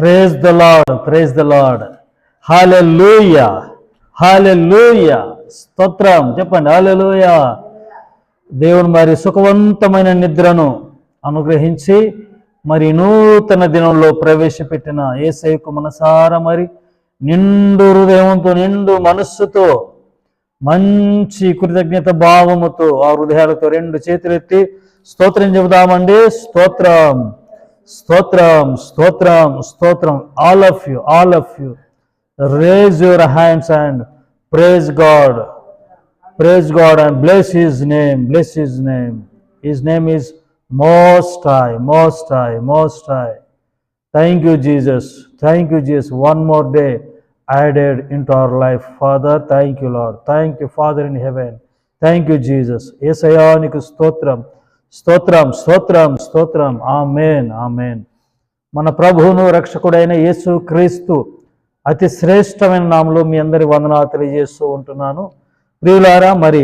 Praise the lord praise the lord hallelujah స్తోత్రం చెప్పండి hallelujah దేవుడు మరి సుఖవంతమైన నిద్రను అనుగ్రహించి మరి నూతన దినంలో ప్రవేశపెట్టిన ఏసైకు మనసారా మరి నిండు హృదయంతో నిండు మనస్సుతో మంచి కృతజ్ఞత భావముతో ఆ హృదయాలతో రెండు చేతులెత్తి స్తోత్రం చెబుదామండి. స్తోత్రం. స్తోత్రం స్తోత్రం స్తోత్రం all of you all of you raise your hands and praise God praise God and bless His name, bless His name. His name is Most High, Most High, Most High. Thank you, Jesus. Thank you, Jesus. One more day added into our life. Father, thank you, Lord. Thank you, Father in heaven. Thank you, Jesus. ఏసయానికి స్తోత్రం స్తోత్రం స్తోత్రం స్తోత్రం. Amen amen. మన ప్రభువును రక్షకుడైన యేసు క్రీస్తు అతి శ్రేష్టమైన నామలో మీ అందరి వందనాలు తెలియజేస్తూ ఉంటున్నాను. ప్రియులారా మరి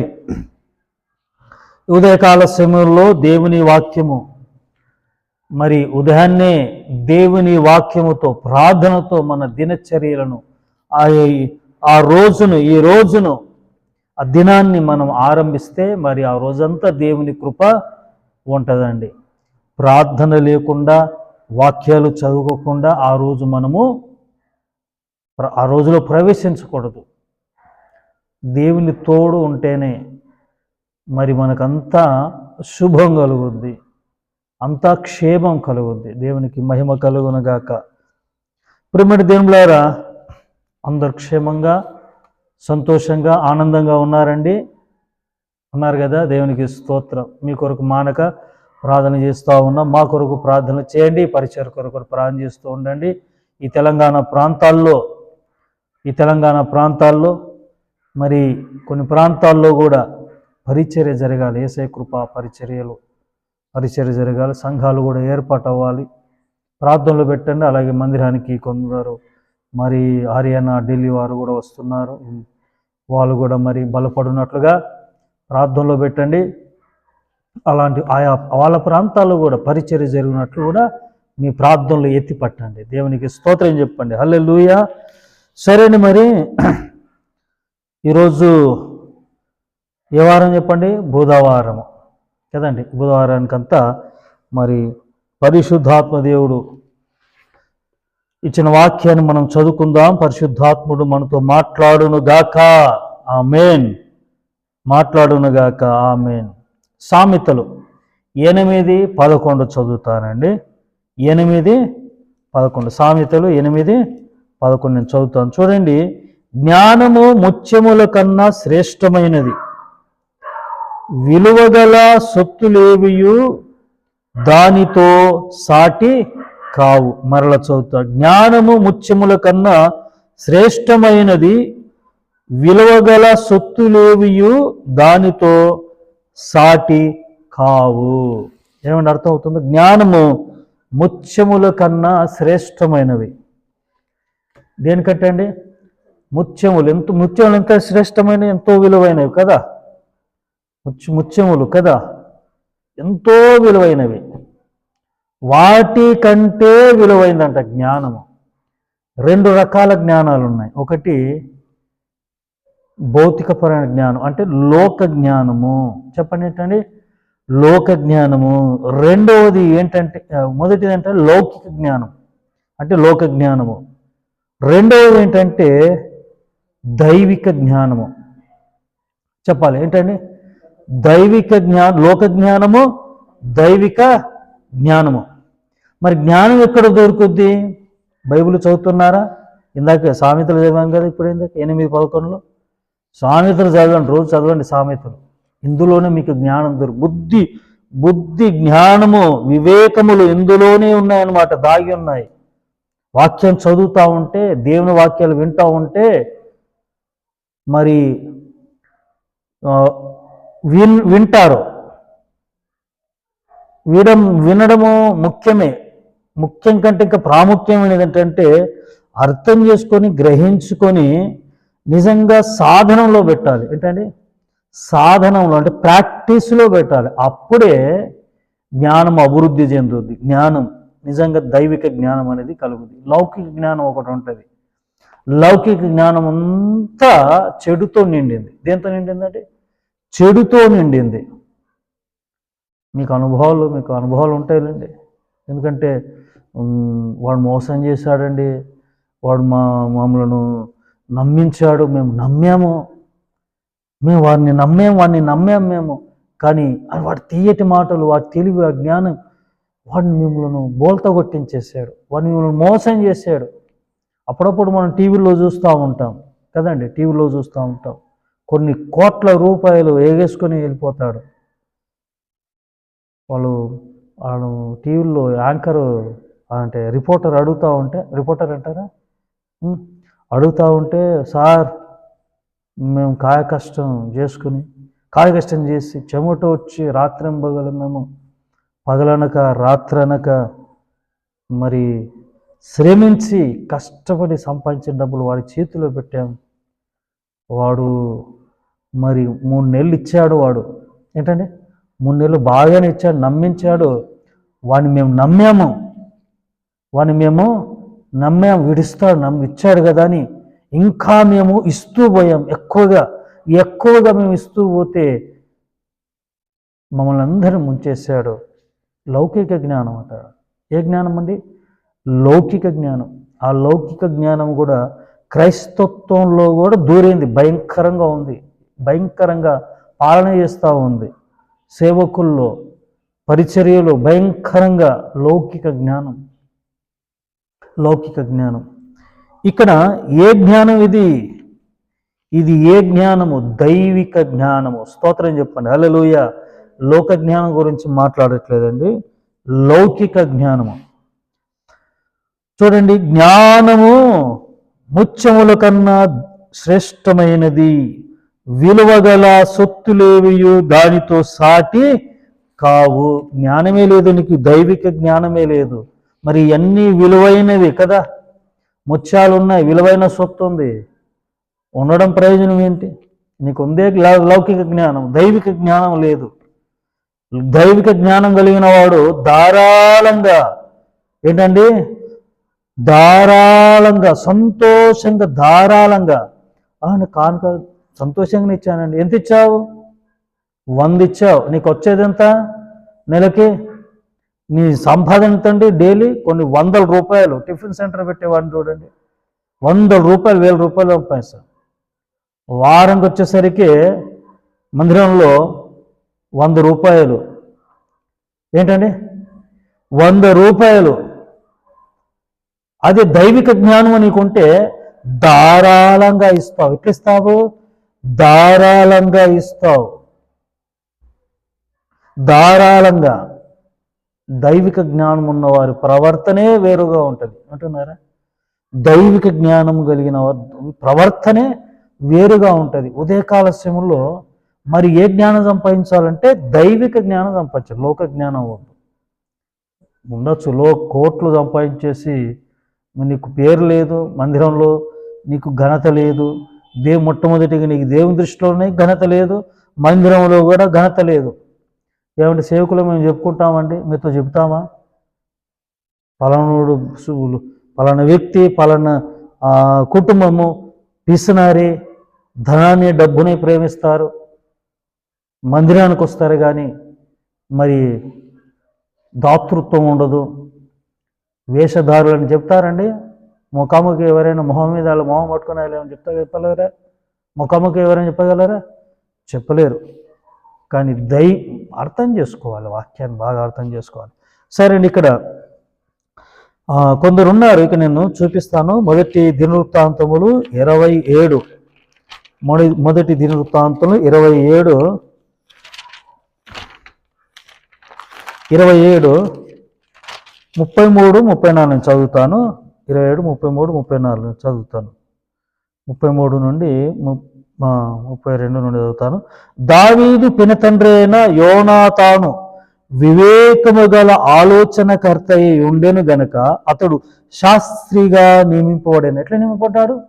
ఉదయకాల సమయంలో దేవుని వాక్యము మరి ఉదయాన్నే దేవుని వాక్యముతో ప్రార్థనతో మన దినచర్యలను ఆ ఆ రోజును ఈ రోజును ఆ దినాన్ని మనం ఆరంభిస్తే మరి ఆ రోజంతా దేవుని కృప ఉంటుందండి. ప్రార్థన లేకుండా వాక్యాలు చదువుకోకుండా ఆ రోజు మనము ఆ రోజులో ప్రవేశించకూడదు. దేవుని తోడు ఉంటేనే మరి మనకంతా శుభం కలుగుద్ది. అంతా క్షేమం కలుగుద్ది. దేవునికి మహిమ కలుగునగాక. ప్రిమిటి దేవులారా అందరు క్షేమంగా సంతోషంగా ఆనందంగా ఉన్నారండి. ఉన్నారు కదా దేవునికి స్తోత్రం. మీ కొరకు మానక ప్రార్థన చేస్తూ ఉన్నాం. మా కొరకు ప్రార్థన చేయండి పరిచయ కొరకు ప్రార్థన చేస్తూ ఉండండి. ఈ తెలంగాణ ప్రాంతాల్లో ఈ తెలంగాణ ప్రాంతాల్లో మరి కొన్ని ప్రాంతాల్లో కూడా పరిచర్య జరగాలి. ఏసై కృప పరిచర్యలు పరిచర్య జరగాలి. సంఘాలు కూడా ఏర్పాటు అవ్వాలి ప్రార్థనలు పెట్టండి. అలాగే మందిరానికి కొందరు మరి హర్యానా ఢిల్లీ వారు కూడా వస్తున్నారు. వాళ్ళు కూడా మరి బలపడినట్లుగా ప్రార్థనలో పెట్టండి. అలాంటి ఆయా వాళ్ళ ప్రాంతాల్లో కూడా పరిచర్య జరిగినట్లు కూడా మీ ప్రార్థనలు ఎత్తి పట్టండి. దేవునికి స్తోత్రం చెప్పండి. హల్లెలూయా. సరేని మరి ఈరోజు ఏ వారం చెప్పండి? బుధవారం కదండి? బుధవారానికంతా మరి పరిశుద్ధాత్మ దేవుడు ఇచ్చిన వాక్యాన్ని మనం చదువుకుందాం. పరిశుద్ధాత్ముడు మనతో మాట్లాడును గాక ఆ మెయిన్ మాట్లాడునుగాక ఆమె సామెతలు ఎనిమిది పదకొండు చదువుతానండి. ఎనిమిది పదకొండు సామెతలు ఎనిమిది పదకొండు నేను చదువుతాను. చూడండి జ్ఞానము ముత్యముల కన్నా శ్రేష్టమైనది. విలువగల సొత్తులేవియు దానితో సాటి కావు. మరల చదువుతా జ్ఞానము ముత్యముల కన్నా శ్రేష్టమైనది విలువగల సొత్తులేవియు దానితో సాటి కావు. ఏమని అర్థం అవుతుంది? జ్ఞానము ముత్యముల కన్నా శ్రేష్టమైనవి. దేనికంటే అండి? ముత్యములు. ఎంత ముత్యములు ఎంత శ్రేష్టమైన ఎంతో విలువైనవి కదా? ముత్యములు కదా? ఎంతో విలువైనవి. వాటి కంటే విలువైందంట జ్ఞానము. రెండు రకాల జ్ఞానాలు ఉన్నాయి ఒకటి భౌతికపరమైన జ్ఞానం అంటే లోక జ్ఞానము. చెప్పండి ఏంటండి? లోక జ్ఞానము. రెండవది ఏంటంటే మొదటిది ఏంటంటే లౌకిక జ్ఞానం. అంటే లోక జ్ఞానము. రెండవది ఏంటంటే దైవిక జ్ఞానము. చెప్పాలి ఏంటండి? దైవిక జ్ఞా లోక జ్ఞానము దైవిక జ్ఞానము. మరి జ్ఞానం ఎక్కడ దొరుకుద్ది? బైబిల్ చదువుతున్నారా? ఇందాక సామెతలు చదివాం కదా ఇప్పుడు ఇందాక ఎనిమిది పదకొండులో? సామెతలు చదవండి రోజు చదవండి సామెతలు. ఇందులోనే మీకు జ్ఞానం దొరుకు బుద్ధి బుద్ధి జ్ఞానము వివేకములు ఇందులోనే ఉన్నాయన్నమాట దాగి ఉన్నాయి. వాక్యం చదువుతూ ఉంటే దేవుని వాక్యాలు వింటూ ఉంటే మరి విన్ వింటారు. వినడం వినడము ముఖ్యమే. ముఖ్యం కంటే ఇంకా ప్రాముఖ్యమైనది ఏంటంటే అర్థం చేసుకొని గ్రహించుకొని నిజంగా సాధనంలో పెట్టాలి. ఏంటండి? సాధనంలో అంటే ప్రాక్టీస్లో పెట్టాలి. అప్పుడే జ్ఞానం అభివృద్ధి చెందుద్ది. జ్ఞానం నిజంగా దైవిక జ్ఞానం అనేది కలుగుతుంది లౌకిక జ్ఞానం ఒకటి ఉంటుంది. లౌకిక జ్ఞానం అంతా చెడుతో నిండింది. దేంతో నిండిందంటే చెడుతో నిండింది. మీకు అనుభవాలు మీకు అనుభవాలు ఉంటాయిలేండి. ఎందుకంటే వాడు మోసం చేశాడండి. వాడు మా మమ్మలను నమ్మించాడు మేము నమ్మాము. మేము వాడిని నమ్మాము వాడిని నమ్మాము మేము. కానీ ఆ వాడి తీయటి మాటలు వాడి తెలివి ఆ జ్ఞానం వాడిని మిమ్మల్ని బోల్త కొట్టించేసాడు వాడిని మిమ్మల్ని మోసం చేశాడు. అప్పుడప్పుడు మనం టీవీలో చూస్తూ ఉంటాం. కదండి? టీవీలో చూస్తూ ఉంటాం. కొన్ని కోట్ల రూపాయలు ఎగేసుకొని వెళ్ళిపోతాడు. వాళ్ళు వాళ్ళు టీవీలో యాంకరు అంటే రిపోర్టర్ అడుగుతూ ఉంటే రిపోర్టర్ అంటారా? అడుగుతూ ఉంటే సార్ మేము కాయ కష్టం చేసుకుని కాయ కష్టం చేసి చెమట వచ్చి రాత్రింబగలు మేము పగలనక రాత్రనక మరి శ్రమించి కష్టపడి సంపాదించిన డబ్బులు వాడి చేతిలో పెట్టాం. వాడు మరి మూడు నెలలు ఇచ్చాడు వాడు. ఏంటండి? మూడు నెలలు బాగానే ఇచ్చాడు నమ్మించాడు. వాడిని మేము నమ్మాము. వాడిని మేము నమ్మాం విడిస్తాడు నమ్మి ఇచ్చాడు కదా అని ఇంకా మేము ఇస్తూ పోయాం ఎక్కువగా. ఎక్కువగా మేము ఇస్తూ పోతే మమ్మల్ని అందరూ ముంచేశాడు. లౌకిక జ్ఞానం అంటారు ఏ జ్ఞానం అండి? లౌకిక జ్ఞానం. ఆ లౌకిక జ్ఞానం కూడా క్రైస్తత్వంలో కూడా దూరింది. భయంకరంగా ఉంది. భయంకరంగా పాలన చేస్తూ ఉంది. సేవకుల్లో పరిచర్యలు భయంకరంగా లౌకిక జ్ఞానం. లౌకిక జ్ఞానం. ఇక్కడ ఏ జ్ఞానం ఇది? ఇది ఏ జ్ఞానము? దైవిక జ్ఞానము. స్తోత్రం చెప్పండి. అలలోయ లోక జ్ఞానం గురించి మాట్లాడట్లేదండి. లౌకిక జ్ఞానము. చూడండి జ్ఞానము ముత్యముల కన్నా శ్రేష్టమైనది. విలువగల సొత్తులేవియు దానితో సాటి కావు. జ్ఞానమే లేదు నీకు. దైవిక జ్ఞానమే లేదు. మరి ఇవన్నీ విలువైనవి కదా. ముత్యాలు ఉన్నాయి విలువైన సొత్తు ఉంది. ఉండడం ప్రయోజనం ఏంటి? నీకు ఉందే లౌకిక జ్ఞానం దైవిక జ్ఞానం లేదు. దైవిక జ్ఞానం కలిగిన వాడు ధారాళంగా ఏంటండి? ధారాళంగా సంతోషంగా ధారాళంగా. ఆయన కానుక సంతోషంగా ఇచ్చానండి. ఎంత ఇచ్చావు? వంద ఇచ్చావు. నీకు వచ్చేది ఎంత? నెలకి? నీ సంపాదన డైలీ? కొన్ని వందల రూపాయలు. టిఫిన్ సెంటర్ పెట్టేవాడిని చూడండి. వందల రూపాయలు వేల రూపాయలు సంపాదిస్తాను వారంకి వచ్చేసరికి మందిరంలో వంద రూపాయలు. ఏంటండి? వంద రూపాయలు. అది దైవిక జ్ఞానం నీకుంటే ధారాళంగా ఇస్తావు. ఎట్లా ఇస్తావు ధారాళంగా ఇస్తావు. ధారాళంగా. దైవిక జ్ఞానం ఉన్నవారి ప్రవర్తనే వేరుగా ఉంటుంది. అంటున్నారా? దైవిక జ్ఞానం కలిగిన ప్రవర్తనే వేరుగా ఉంటుంది. ఉదయకాల సమయంలో మరి ఏ జ్ఞానం సంపాదించాలంటే దైవిక జ్ఞానం సంపాదించాలి. లోక జ్ఞానం వద్దు. ఉండొచ్చు. లో కోట్లు సంపాదించేసి నీకు పేరు లేదు మందిరంలో నీకు ఘనత లేదు దేవు మొట్టమొదటిగా నీకు దేవుని దృష్టిలోనే ఘనత లేదు మందిరంలో కూడా ఘనత లేదు. ఏమంటే సేవకులు మేము చెప్పుకుంటామండి మీతో చెబుతామా? పలానోడు సు- పలానా వ్యక్తి పలానా కుటుంబము పిసినారి ధనాన్ని డబ్బుని ప్రేమిస్తారు మందిరానికి వస్తారు కానీ మరి దాతృత్వం ఉండదు. వేషధారులని చెప్తారండి. ముఖాముఖి ఎవరైనా మొహం మీద వాళ్ళు మొహం పట్టుకుని వెళ్ళామని చెప్తా చెప్పగలరా ముఖాముఖి ఎవరైనా చెప్పగలరా? చెప్పలేరు. కానీ దై అర్థం చేసుకోవాలి వాక్యాన్ని బాగా అర్థం చేసుకోవాలి. సరే అండి ఇక్కడ కొందరు ఉన్నారు ఇక నేను చూపిస్తాను. మొదటి దినవృత్తాంతములు ఇరవై ఏడు. మొదటి మొదటి దినవృత్తాంతములు ఇరవై ఏడు. ఇరవై ఏడు ముప్పై మూడు ముప్పై నాలుగు నేను చదువుతాను. ఇరవై ఏడు ముప్పై మూడు ముప్పై నాలుగు చదువుతాను. ముప్పై మూడు నుండి ము- ముప్పై రెండు నుండి చదువుతాను. దావీదు పినతండ్రి అయిన యోనాతాను వివేకము గల ఆలోచనకర్త అయి ఉండెను గనక అతడు శాస్త్రిగా నియమింపబడాను. ఎట్లా నియమింపబడ్డాడు?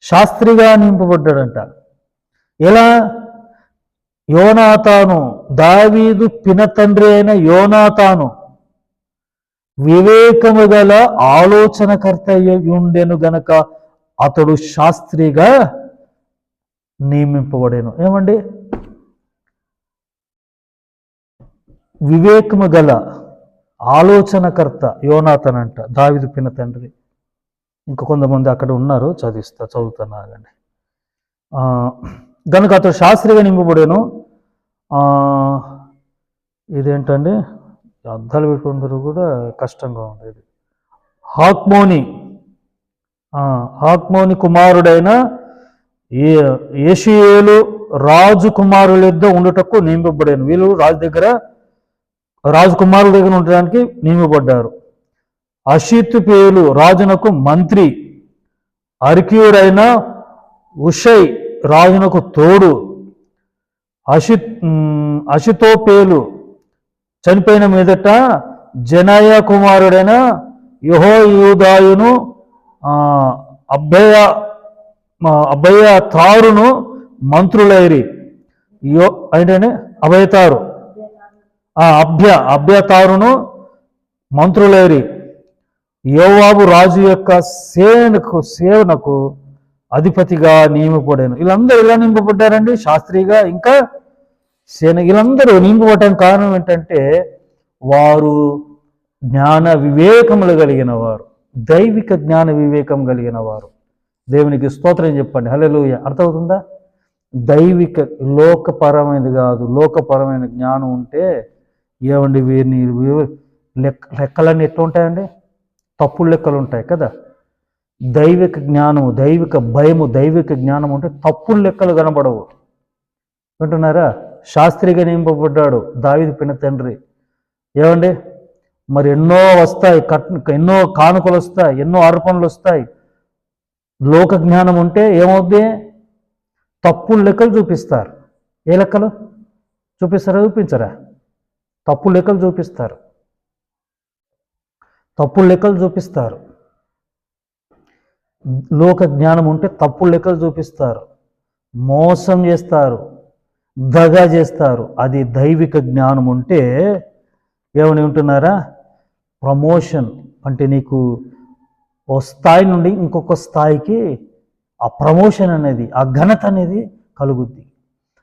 శాస్త్రిగా నియమింపబడ్డాడంట. ఎలా? యోనాతాను దావీదు పినతండ్రి అయిన యోనాతాను వివేకము గల ఆలోచనకర్త ఉండెను గనక అతడు శాస్త్రిగా నియమింపబడేను. ఏమండి? వివేకము గల ఆలోచనకర్త యోనాథన్ అంట దావిదు పిన తండ్రి. ఇంకా కొంతమంది అక్కడ ఉన్నారు చదివిస్తా చదువుతాను ఆగండి. ఆ, గనుక అతడు శాస్త్రిగా నింపబడాను. ఇదేంటండి? అద్దాలు పెట్టుకుంటారు కూడా కష్టంగా ఉండేది హాక్మోని. హాక్మోని కుమారుడైన ఏషియేలు రాజు కుమారుల యుద్ధ ఉండటకు నియమింపబడాను. వీళ్ళు రాజు దగ్గర రాజకుమారుల దగ్గర ఉండడానికి నియమపడ్డారు అషిత్ పేలు రాజునకు మంత్రి అర్క్యూరైన ఉషై రాజునకు తోడు. అషిత్ అషితో అషితోపేలు చనిపోయిన మీదట జనయ కుమారుడైన యుహోయూదాయును యూదాయును మా అబ్బయ తారును మంత్రులైరి. యో ఏంటంటే అభయతారు ఆ అభ్య అభ్యతారును మంత్రులేరి. యోవాబు రాజు యొక్క సేనకు సేవనకు అధిపతిగా నియమపడాను వీళ్ళందరూ ఇలా నింపబడ్డారండి శాస్త్రిగా ఇంకా సేన వీళ్ళందరూ నియమపడటానికి కారణం ఏంటంటే వారు జ్ఞాన వివేకములు కలిగిన వారు. దైవిక జ్ఞాన వివేకం కలిగిన వారు. దేవునికి స్తోత్రం చెప్పండి. హలెలుయ అర్థమవుతుందా? దైవిక లోకపరమైనది కాదు లోకపరమైన జ్ఞానం ఉంటే ఏమండి వీరిని లెక్క లెక్కలన్నీ ఎట్లా ఉంటాయండి? తప్పుడు లెక్కలు ఉంటాయి కదా. దైవిక జ్ఞానము దైవిక భయము దైవిక జ్ఞానం ఉంటే తప్పుడు లెక్కలు కనబడవు. వింటున్నారా? శాస్త్రిగా నింపబడ్డాడు దావిది పిన తండ్రి. ఏమండి? మరి ఎన్నో వస్తాయి కట్ ఎన్నో కానుకలు వస్తాయి ఎన్నో అర్పణలు వస్తాయి. లోక జ్ఞానం ఉంటే ఏమవుద్ది? తప్పు లెక్కలు చూపిస్తారు. ఏ లెక్కలు? చూపిస్తారా చూపించరా? తప్పు లెక్కలు చూపిస్తారు. తప్పు లెక్కలు చూపిస్తారు. లోక జ్ఞానం ఉంటే తప్పు లెక్కలు చూపిస్తారు. మోసం చేస్తారు. దగా చేస్తారు. అది దైవిక జ్ఞానం ఉంటే ఏమని ఉంటున్నారా? ప్రమోషన్. అంటే నీకు ఓ స్థాయి నుండి ఇంకొక స్థాయికి ఆ ప్రమోషన్ అనేది ఆ ఘనత అనేది కలుగుద్ది.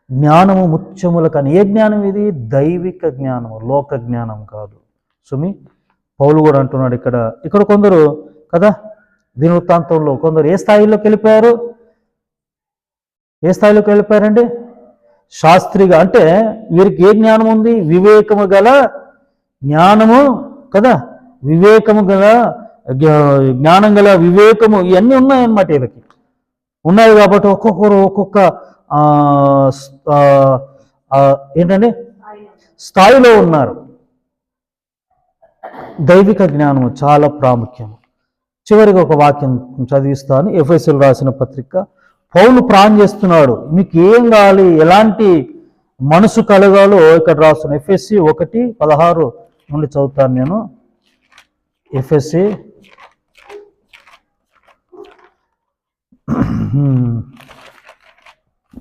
జ్ఞానము ముత్యముల కానీ ఏ జ్ఞానం ఇది? దైవిక జ్ఞానము లోక జ్ఞానం కాదు. సుమి పౌలు కూడా అంటున్నాడు ఇక్కడ. ఇక్కడ కొందరు కదా దినవృత్తాంతంలో కొందరు ఏ స్థాయిలోకి వెళ్ళిపోయారు? ఏ స్థాయిలోకి వెళ్ళిపోయారండి? శాస్త్రిగా అంటే వీరికి ఏ జ్ఞానం ఉంది? వివేకము గల జ్ఞానము కదా వివేకము గల జ్ఞానం గల వివేకము ఇవన్నీ ఉన్నాయన్నమాట వీళ్ళకి. ఉన్నాయి కాబట్టి ఒక్కొక్కరు ఒక్కొక్క ఏంటంటే స్థాయిలో ఉన్నారు. దైవిక జ్ఞానము చాలా ప్రాముఖ్యం చివరిగా ఒక వాక్యం చదివిస్తాను ఎఫ్ఎస్ఎల్ రాసిన పత్రిక. పౌలు ప్రాణం చేస్తున్నాడు. మీకు ఏం కావాలి? ఎలాంటి మనసు కలగాలో ఇక్కడ రాస్తున్న ఎఫ్ఎస్సి ఒకటి పదహారు నుండి చదువుతాను నేను. ఎఫ్ఎస్సి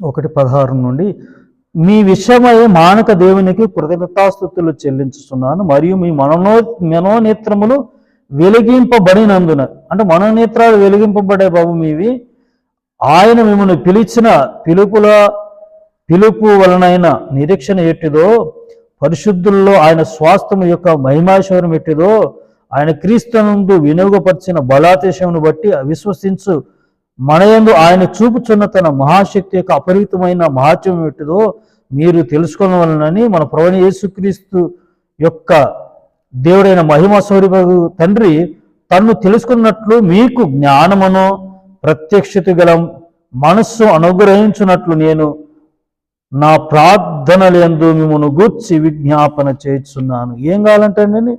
ఒకటి పదహారు నుండి మీ విషయమై మానక దేవునికి కృతజ్ఞతాస్థుతులు చెల్లించుతున్నాను మరియు మీ మనో మనోనేత్రములు వెలిగింపబడినందున అంటే మనోనేత్రాలు వెలిగింపబడే బాబు మీవి ఆయన మిమ్మల్ని పిలిచిన పిలుపుల పిలుపు వలనైన నిరీక్షణ ఎట్టిదో పరిశుద్ధుల్లో ఆయన స్వాస్థము యొక్క మహిమాశ్వరం ఎట్టిదో ఆయన క్రీస్తు నుండి వినియోగపరిచిన బలాతిశయమును బట్టి విశ్వసించు మనయందు ఆయన చూపుచున్న తన మహాశక్తి యొక్క అపరిమితమైన మహాత్యం ఏమిటిదో మీరు తెలుసుకోవాలని మన ప్రవణ యేసుక్రీస్తు యొక్క దేవుడైన మహిమ స్వరూప తండ్రి తన్ను తెలుసుకున్నట్లు మీకు జ్ఞానమును ప్రత్యక్షత గల మనస్సు అనుగ్రహించున్నట్లు నేను నా ప్రార్థనలందు మిమ్మల్ని గూర్చి విజ్ఞాపన చేస్తున్నాను ఏం కావాలంటే అండి?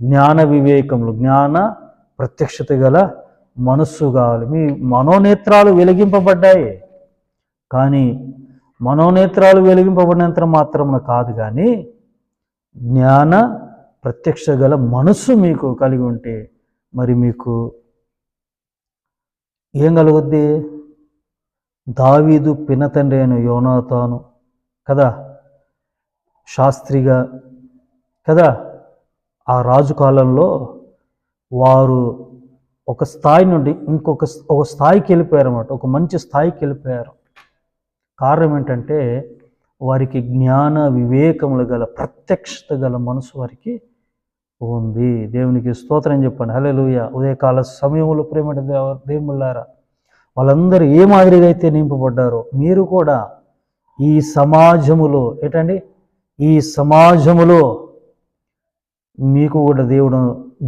జ్ఞాన వివేకములు జ్ఞాన ప్రత్యక్షత గల మనస్సు కావాలి. మీ మనోనేత్రాలు వెలిగింపబడ్డాయి. కానీ మనోనేత్రాలు వెలిగింపబడినంత మాత్రమున కాదు కానీ జ్ఞాన ప్రత్యక్ష గల మనస్సు మీకు కలిగి ఉంటే మరి మీకు ఏం కలుగుద్ది? దావీదు పినతండ్రి అయిన యోనాతాను. కదా? శాస్త్రిగా. కదా? ఆ రాజు కాలంలో వారు ఒక స్థాయి నుండి ఇంకొక ఒక స్థాయికి వెళ్ళిపోయారు అన్నమాట. ఒక మంచి స్థాయికి వెళ్ళిపోయారు. కారణం ఏంటంటే వారికి జ్ఞాన వివేకములు గల ప్రత్యక్షత గల మనసు వారికి ఉంది. దేవునికి స్తోత్రం చెప్పండి. హలెలుయ ఉదయకాల సమయంలో ప్రేమ దేవుళ్ళారా. వాళ్ళందరూ ఏ మాదిరిగా అయితే నింపబడ్డారో మీరు కూడా ఈ సమాజములో ఏంటండి? ఈ సమాజములో మీకు కూడా దేవుడు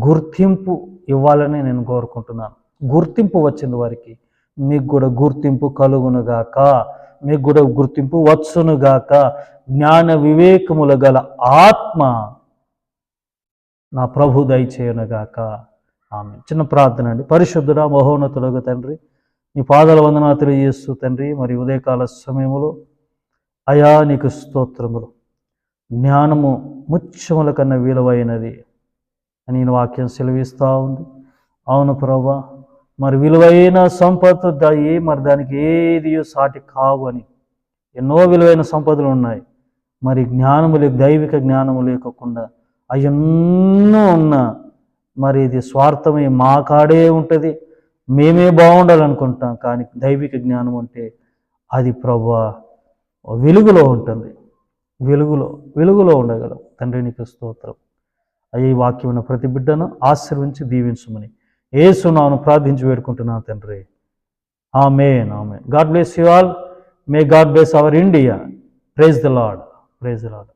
గుర్తింపు ఇవ్వాలని నేను కోరుకుంటున్నాను. గుర్తింపు వచ్చింది వారికి. మీకు కూడా గుర్తింపు కలుగునుగాక మీకు కూడా గుర్తింపు వచ్చునుగాక జ్ఞాన వివేకముల గల ఆత్మ నా ప్రభు దయచేయనుగాక ఆమె చిన్న ప్రార్థన అండి. పరిశుద్ధుడ మహోన్నతులకు తండ్రి నీ పాదాల వందనా తెలియజేస్తూ తండ్రి మరి ఉదయకాల సమయములో అయా నీకు స్తోత్రములు. జ్ఞానము ముత్యముల కన్నా విలువైనది. అని నేను వాక్యం సెలవిస్తూ ఉంది. అవును ప్రభా మరి విలువైన సంపద దాయి మరి దానికి ఏది సాటి కావు అని ఎన్నో విలువైన సంపదలు ఉన్నాయి. మరి జ్ఞానము లేక దైవిక జ్ఞానము లేకుండా అవన్నో ఉన్నా మరి ఇది స్వార్థమే మా కాడే ఉంటుంది. మేమే బాగుండాలనుకుంటాం కానీ దైవిక జ్ఞానం అంటే అది ప్రభా వెలుగులో ఉంటుంది. వెలుగులో వెలుగులో ఉండగలం. తండ్రి నీకు స్తోత్రం. అయ్యే వాక్యమైన ప్రతి బిడ్డను ఆశీర్వించి దీవించమని ఏసునాను ప్రార్థించి వేడుకుంటున్నాను తండ్రి. Amen amen. God bless you all. May God bless our India. Praise the lord praise the lord